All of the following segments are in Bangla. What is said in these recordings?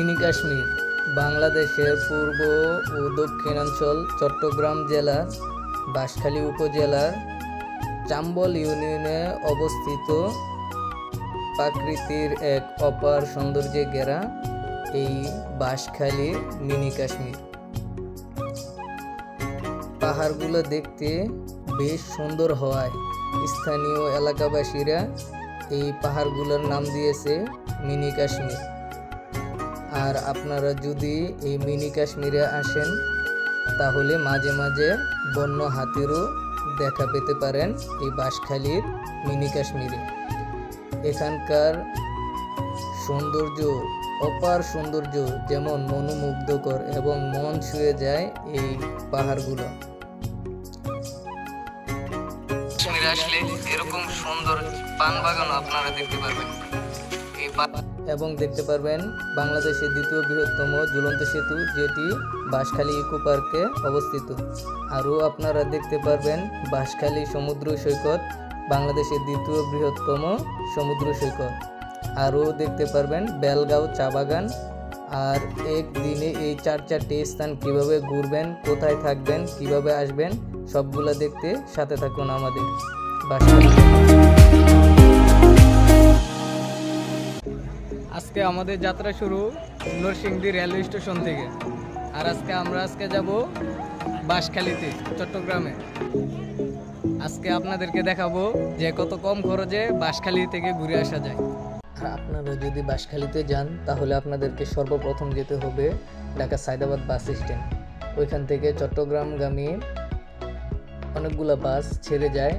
মিনি কাশ্মীর, বাংলাদেশের পূর্ব ও দক্ষিণাঞ্চল, চট্টগ্রাম জেলার বাঁশখালী উপজেলার চাম্বল ইউনিয়নে অবস্থিত প্রাকৃতির এক অপার সৌন্দর্যে ঘেরা এই বাঁশখালী মিনি কাশ্মীর। পাহাড়গুলো দেখতে বেশ সুন্দর হওয়ায় স্থানীয় এলাকাবাসীরা এই পাহাড়গুলোর নাম দিয়েছে মিনি কাশ্মীর। আর আপনারা যদি এই মিনি কাশ্মীরে আসেন, তাহলে মাঝে মাঝে বন্য হাতিরও দেখা পেতে পারেন এই বাঁশখালীর মিনি কাশ্মীরে। এখানকার সৌন্দর্য, অপার সৌন্দর্য যেমন মনোমুগ্ধকর এবং মন ছুঁয়ে যায় এই পাহাড়গুলো। আসলে এরকম সুন্দর পান বাগানও আপনারা দেখতে পারবেন। এই এবং দেখতে পারবেন বাংলাদেশের দ্বিতীয় বৃহত্তম ঝুলন্ত সেতু, যেটি বাঁশখালী ইকো পার্কে অবস্থিত। আরও আপনারা দেখতে পারবেন বাঁশখালী সমুদ্র সৈকত, বাংলাদেশের দ্বিতীয় বৃহত্তম সমুদ্র সৈকত। আরও দেখতে পারবেন বেলগাঁও চা বাগান। আর একদিনে এই চার চারটি স্থান কীভাবে ঘুরবেন, কোথায় থাকবেন, কীভাবে আসবেন, সবগুলো দেখতে সাথে থাকুন আমাদের বাঁশখালী। আজকে আমাদের যাত্রা শুরু নরসিংদী রেলওয়ে স্টেশন থেকে। আর আজকে আমরা আজকে যাব বাঁশখালীতে, চট্টগ্রামে। আজকে আপনাদেরকে দেখাবো যে কত কম খরচে বাঁশখালী থেকে ঘুরে আসা যায়। আর আপনারা যদি বাঁশখালীতে যান, তাহলে আপনাদেরকে সর্বপ্রথম যেতে হবে ঢাকা সায়দাবাদ বাস স্ট্যান্ড। ওইখান থেকে চট্টগ্রামগামী অনেকগুলো বাস ছেড়ে যায়,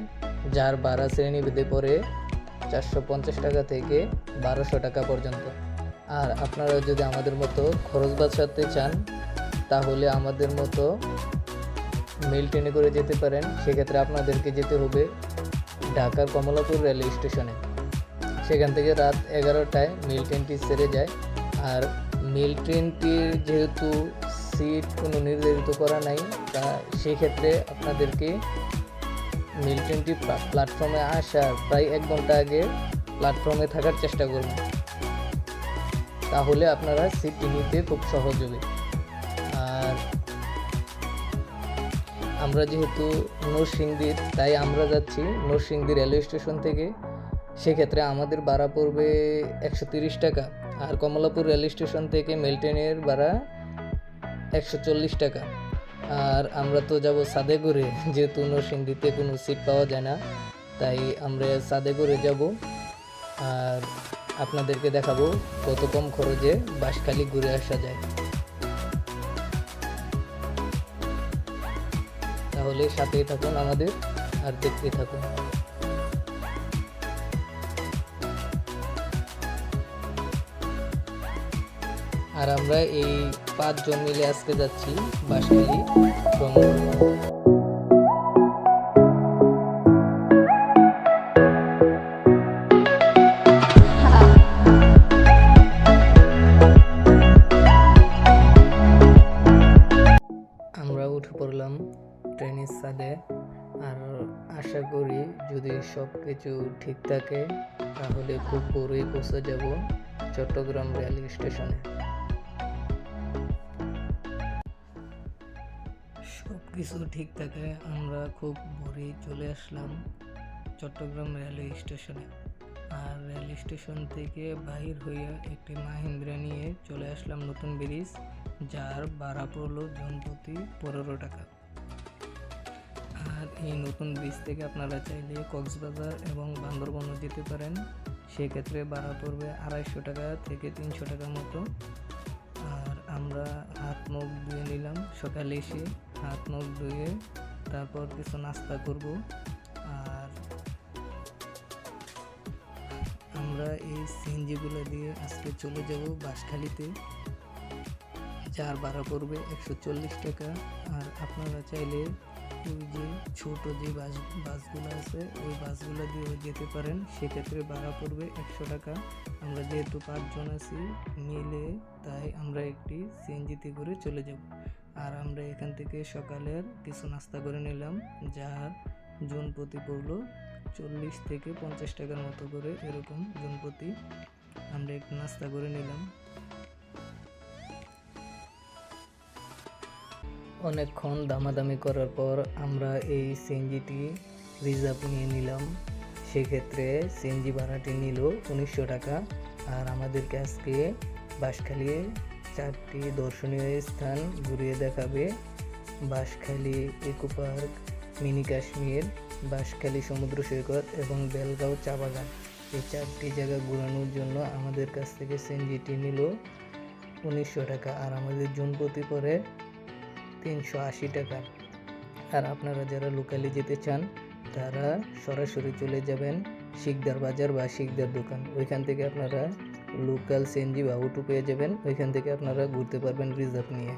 যার ভাড়া শ্রেণি বেঁধে পড়ে চারশো পঞ্চাশ টাকা থেকে বারোশো টাকা পর্যন্ত। আর আপনারা যদি আমাদের মতো খরচ বাঁচাতে চান, তাহলে আমাদের মতো মেল ট্রেনে করে যেতে পারেন। সেক্ষেত্রে আপনাদেরকে যেতে হবে ঢাকার কমলাপুর রেলওয়ে স্টেশনে। সেখান থেকে রাত এগারোটায় মেল ট্রেনটি ছেড়ে যায়। আর মেল ট্রেনটির যেহেতু সিট কোনো নির্ধারিত করা নাই, তা সেক্ষেত্রে আপনাদেরকে মেল ট্রেনটি প্ল্যাটফর্মে আসার প্রায় এক ঘণ্টা আগে প্ল্যাটফর্মে থাকার চেষ্টা করবেন তাহলে আপনারা সিটটি নিতে খুব সহজ হবে। আর আমরা যেহেতু নরসিংদীর, তাই আমরা যাচ্ছি নরসিংদী রেলওয়ে স্টেশন থেকে। সেক্ষেত্রে আমাদের ভাড়া পড়বে একশো তিরিশ টাকা আর কমলাপুর রেল স্টেশন থেকে মেল ট্রেনের ভাড়া একশো চল্লিশ টাকা। আর আমরা তো যাব সাদে করে যেহেতু নরসিংদীতে কোনো সিট পাওয়া যায় না, তাই আমরা সাদে করে যাব। আর আপনাদেরকে দেখাবো কত কম খরচে বাসখালি ঘুরে আসা যায়। তাহলে সাথেই থাকুন আমাদের, আর দেখতে থাকুন। আর আমরা এই পাঁচজন মিলে আজকে যাচ্ছি বাঁশখালী ভ্রমণ আমরা উঠে পড়লাম ট্রেনের আর আশা করি যদি সব কিছু ঠিক থাকে, তাহলে খুব ভোরেই পৌঁছে যাব চট্টগ্রাম রেল স্টেশনে। কিছু ঠিক থাকে, আমরা খুব ভোরেই চলে আসলাম চট্টগ্রাম রেলওয়ে স্টেশনে। আর রেল স্টেশন থেকে বাহির হইয়া একটি মাহিন্দ্রা নিয়ে চলে আসলাম নতুন ব্রিজ, যার ভাড়া পড়ল জনপ্রতি পনেরো টাকা। আর এই নতুন ব্রিজ থেকে আপনারা চাইলে কক্সবাজার এবং বান্দরবনও যেতে পারেন। সেক্ষেত্রে ভাড়া পড়বে আড়াইশো টাকা থেকে তিনশো টাকার মতো। আর আমরা হাত মুখ ধুয়ে নিলাম, সকালে এসে হাত, মুখ ধুয়ে তারপর কিছু নাস্তা করব। আর আমরা এই সিএনজিগুলো দিয়ে আজকে চলে যাব বাঁশখালীতে। যার ভাড়া পড়বে একশো চল্লিশ টাকা। আর আপনারা চাইলে ওই যে ছোট যে বাস, বাসগুলো আছে, ওই বাসগুলো দিয়েও যেতে পারেন। সেক্ষেত্রে ভাড়া পড়বে একশো টাকা। আমরা যেহেতু পাঁচজন আছি, মিলে তাই আমরা একটি সিএনজিতে করে চলে যাব। আর আমরা এখান থেকে সকালের কিছু নাস্তা করে নিলাম, যার জুন প্রতি পড়ল চল্লিশ থেকে পঞ্চাশ টাকার মতো করে এরকম জুন প্রতি আমরা একটু নাস্তা করে নিলাম। অনেকক্ষণ দামাদামি করার পর আমরা এই সিএনজিটি রিজার্ভ নিয়ে নিলাম। সেক্ষেত্রে সিএনজি ভাড়াটি নিল উনিশশো টাকা, আর আমাদেরকে আজকে বাসখালিয়ে চারটি দর্শনীয় স্থান ঘুরিয়ে দেখাবে। Banshkhali eco park, mini Kashmir, Banshkhali সমুদ্র সৈকত এবং বেলগাঁও চা বাগান। এই চারটি জায়গা ঘোরানোর জন্য আমাদের কাছ থেকে সেনজিটি নিল উনিশশো টাকা আর আমাদের জন প্রতি পরে তিনশো আশি টাকা। আর আপনারা যারা লোকালে যেতে চান, তারা সরাসরি চলে যাবেন শিকদার বাজার বা শিকদার দোকান। ওইখান থেকে আপনারা লোকাল সিএনজি বা অটো পেয়ে যাবেন। ওইখান থেকে আপনারা ঘুরতে পারবেন রিজার্ভ নিয়ে।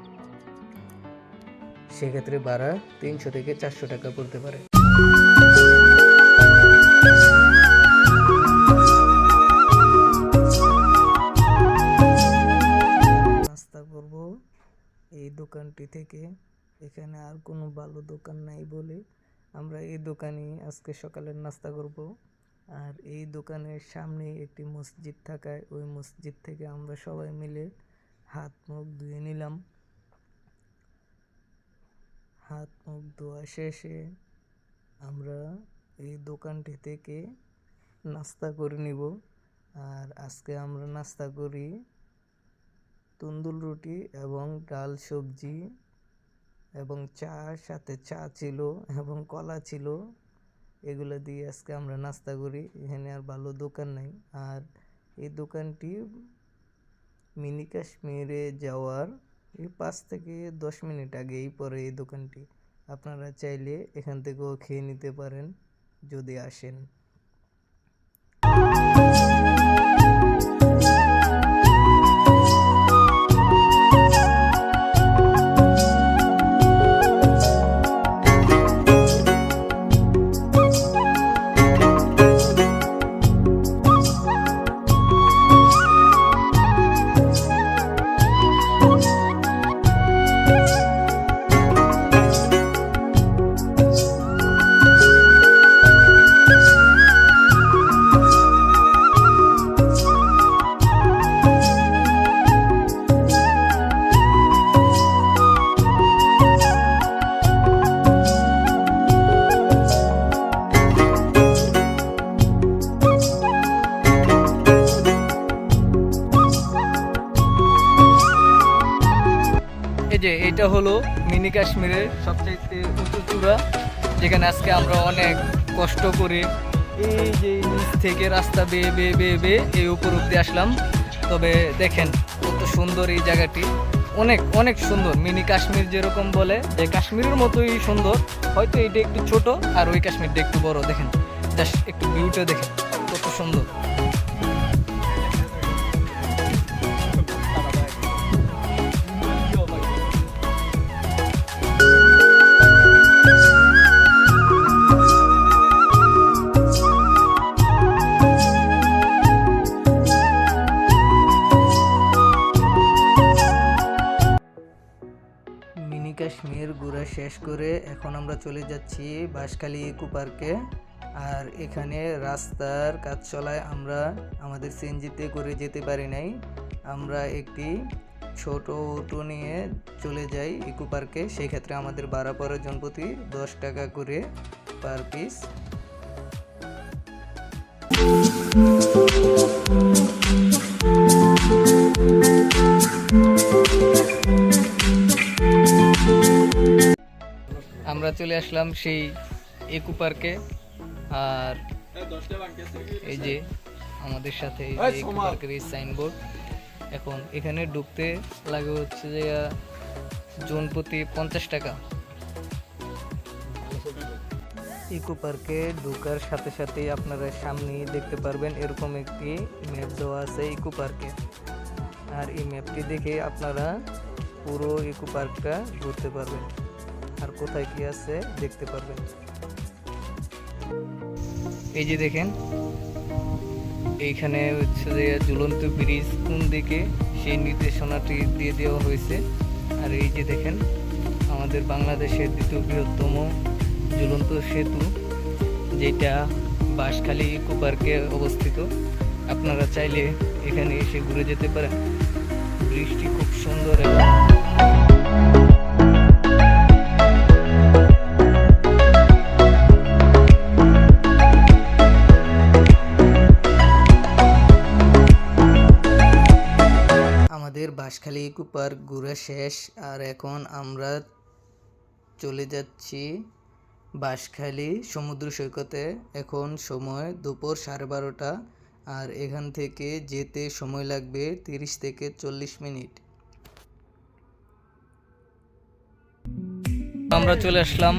সেক্ষেত্রে ভাড়া তিনশো থেকে চারশো টাকা পড়তে পারে। নাস্তা করব। এই দোকানটি থেকে। এখানে আর কোনো ভালো দোকান নাই বলে আমরা এই দোকানে আজকে সকালের নাস্তা করব। আর এই দোকানের সামনে একটি মসজিদ থাকায় ওই মসজিদ থেকে আমরা সবাই মিলে হাত মুখ ধুয়ে নিলাম। হাত মুখ ধোয়া শেষে আমরা এই দোকানটি থেকে নাস্তা করে নিব। আর আজকে আমরা নাস্তা করি তন্দুর রুটি এবং ডাল সবজি এবং চা সাথে চা ছিল এবং কলা ছিল। এগুলো দিয়ে আজকে আমরা নাস্তা করি। এখানে আর ভালো দোকান নাই। আর এই দোকানটি মিনি কাশ্মীরে যাওয়ার এই পাঁচ থেকে দশ মিনিট আগেই পরে এই দোকানটি। আপনারা চাইলে এখান থেকেও খেয়ে নিতে পারেন, যদি আসেন। এটা হলো মিনি কাশ্মীরের সবচেয়ে উঁচু চূড়া, যেখানে আজকে আমরা অনেক কষ্ট করে এই যে থেকে রাস্তা বেয়ে বেয়ে বেয়ে বেয়ে এই উপর অব্দি আসলাম। তবে দেখেন, কত সুন্দর এই জায়গাটি। অনেক অনেক সুন্দর। মিনি কাশ্মীর যেরকম বলে যে কাশ্মীরের মতোই সুন্দর। হয়তো এটা একটু ছোট, আর ওই কাশ্মীরটা একটু বড়। দেখেন, জাস্ট একটু ভিউটা দেখেন, কত সুন্দর। ঘোরা শেষ করে এখন আমরা চলে যাচ্ছি বাঁশখালী ইকো পার্কে। আর এখানে রাস্তার কাজ চলায় আমরা আমাদের সিএনজিতে করে যেতে পারি নাই। আমরা একটি ছোট অটো নিয়ে চলে যাই ইকো পার্কে। সেই ক্ষেত্রে আমাদের ভাড়া পড়ে জনপ্রতি দশ টাকা করে পার পিস। আমরা চলে আসলাম সেই ইকো পার্কে। আর এই যে আমাদের সাথে ইকো পার্কের এই সাইনবোর্ড এখন এখানে ঢুকতে লাগে হচ্ছে যে জন প্রতি পঞ্চাশ টাকা। ইকো পার্কে ঢোকার সাথে সাথে আপনারা সামনে দেখতে পারবেন এরকম একটি ম্যাপ দেওয়া আছে ইকো পার্কে। আর এই ম্যাপটি দেখে আপনারা পুরো ইকো পার্কটা ঘুরতে পারবেন। কোথায় কি আছে দেখতে পারবেন। এই যে দেখেন, এইখানে হচ্ছে যে ঝুলন্ত ব্রিজ কোন দিকে, সেই নির্দেশনাটি দিয়ে দেওয়া হয়েছে। আর এই যে দেখেন, আমাদের বাংলাদেশের দ্বিতীয় বৃহত্তম ঝুলন্ত সেতু, যেটা বাঁশখালী ইকো পার্কে অবস্থিত। আপনারা চাইলে এখানে এসে ঘুরে যেতে পারেন। ব্রিজটি খুব সুন্দর এবং ইকো পার্ক ঘুরে শেষ। আর এখন আমরা চলে যাচ্ছি বাঁশখালী সমুদ্র সৈকতে। এখন সময় দুপুর সাড়ে বারোটা। আর এখান থেকে যেতে সময় লাগবে তিরিশ থেকে চল্লিশ মিনিট। আমরা চলে আসলাম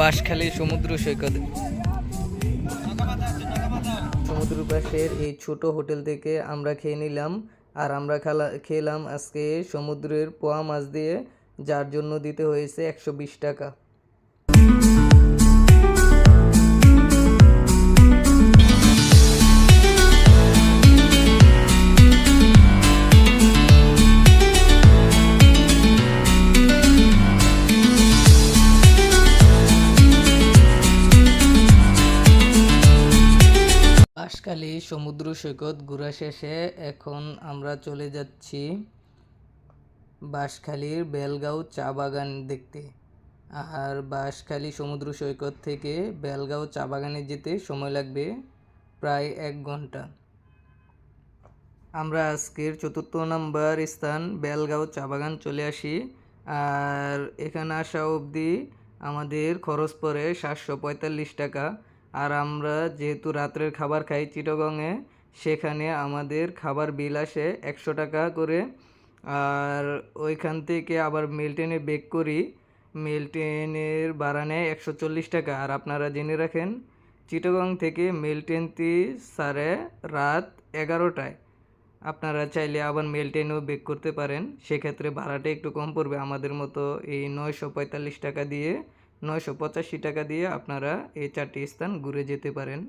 বাঁশখালী সমুদ্র সৈকতে। সমুদ্র পাশের এই ছোট হোটেল থেকে আমরা খেয়ে নিলাম আর আমরা খেলা, খেলাম আজকে সমুদ্রের পোয়া মাছ দিয়ে, যার জন্য দিতে হয়েছে একশো বিশ টাকা। সৈকত ঘোরা শেষে এখন আমরা চলে যাচ্ছি বাঁশখালীর বেলগাঁও চা বাগান দেখতে। আর বাঁশখালী সমুদ্র সৈকত থেকে বেলগাঁও চা বাগানে যেতে সময় লাগবে প্রায় এক ঘণ্টা। আমরা আজকের চতুর্থ নাম্বার স্থান বেলগাঁও চা বাগান চলে আসি। আর এখানে আসা অবধি আমাদের খরচ পড়ে সাতশো পঁয়তাল্লিশ টাকা। আর আমরা যেহেতু রাত্রের খাবার খাই চিটগংয়ে সেখানে আমাদের খাবার বিল আসে একশো টাকা করে। আর ওইখান থেকে আবার মিল্টনে বেক করি। মিল্টনের ভাড়া নেয় একশো চল্লিশ টাকা। আর আপনারা জেনে রাখেন, চিটগং থেকে মিল্টেনটি সাড়ে রাত এগারোটায়। আপনারা চাইলে আবার মেল বেক করতে পারেন। সেক্ষেত্রে ভাড়াটা একটু কম পড়বে। আমাদের মতো এই নয়শো পঁয়তাল্লিশ টাকা দিয়ে, নয়শো পঁচাশি টাকা দিয়ে আপনারা এই চারটি স্থান ঘুরে যেতে পারেন।